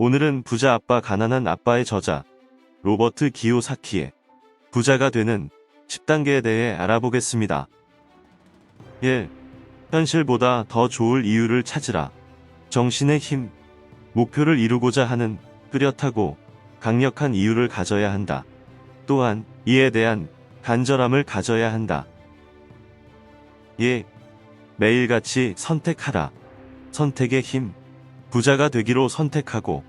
오늘은 부자 아빠 가난한 아빠의 저자 로버트 기요사키의 부자가 되는 10단계에 대해 알아보겠습니다. 1. 현실보다 더 좋을 이유를 찾으라. 정신의 힘. 목표를 이루고자 하는 뚜렷하고 강력한 이유를 가져야 한다. 또한 이에 대한 간절함을 가져야 한다. 예. 매일같이 선택하라. 선택의 힘. 부자가 되기로 선택하고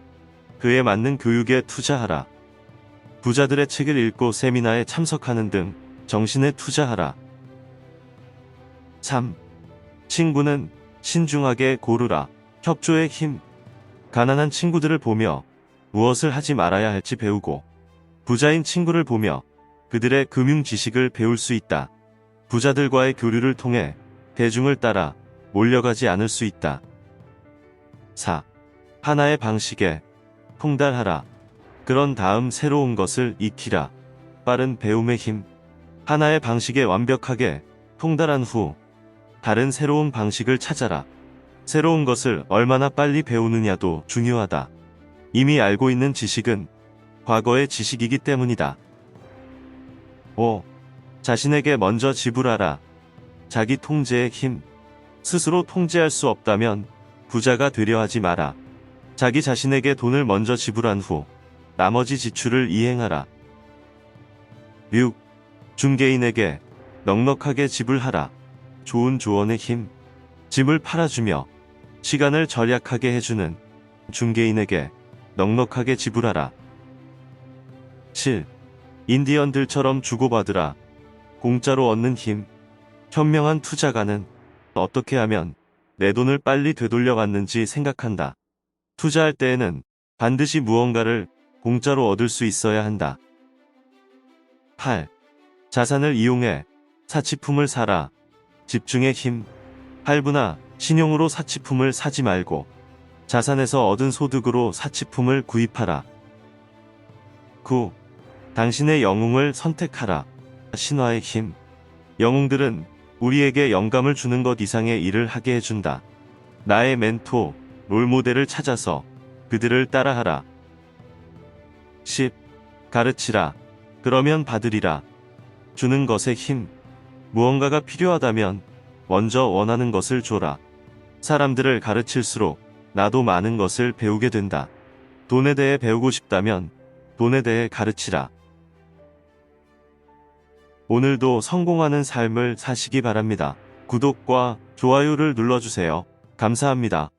그에 맞는 교육에 투자하라. 부자들의 책을 읽고 세미나에 참석하는 등 정신에 투자하라. 3. 친구는 신중하게 고르라. 협조의 힘. 가난한 친구들을 보며 무엇을 하지 말아야 할지 배우고 부자인 친구를 보며 그들의 금융 지식을 배울 수 있다. 부자들과의 교류를 통해 대중을 따라 몰려가지 않을 수 있다. 4. 하나의 방식에 통달하라. 그런 다음 새로운 것을 익히라. 빠른 배움의 힘. 하나의 방식에 완벽하게 통달한 후 다른 새로운 방식을 찾아라. 새로운 것을 얼마나 빨리 배우느냐도 중요하다. 이미 알고 있는 지식은 과거의 지식이기 때문이다. 5. 자신에게 먼저 지불하라. 자기 통제의 힘. 스스로 통제할 수 없다면 부자가 되려 하지 마라. 자기 자신에게 돈을 먼저 지불한 후 나머지 지출을 이행하라. 6. 중개인에게 넉넉하게 지불하라. 좋은 조언의 힘. 짐을 팔아주며 시간을 절약하게 해주는 중개인에게 넉넉하게 지불하라. 7. 인디언들처럼 주고받으라. 공짜로 얻는 힘. 현명한 투자가는 어떻게 하면 내 돈을 빨리 되돌려받는지 생각한다. 투자할 때에는 반드시 무언가를 공짜로 얻을 수 있어야 한다. 8. 자산을 이용해 사치품을 사라. 집중의 힘. 할부나 신용으로 사치품을 사지 말고 자산에서 얻은 소득으로 사치품을 구입하라. 9. 당신의 영웅을 선택하라. 신화의 힘. 영웅들은 우리에게 영감을 주는 것 이상의 일을 하게 해준다. 나의 멘토, 롤모델을 찾아서 그들을 따라하라. 10. 가르치라. 그러면 받으리라. 주는 것의 힘. 무언가가 필요하다면 먼저 원하는 것을 줘라. 사람들을 가르칠수록 나도 많은 것을 배우게 된다. 돈에 대해 배우고 싶다면 돈에 대해 가르치라. 오늘도 성공하는 삶을 사시기 바랍니다. 구독과 좋아요를 눌러주세요. 감사합니다.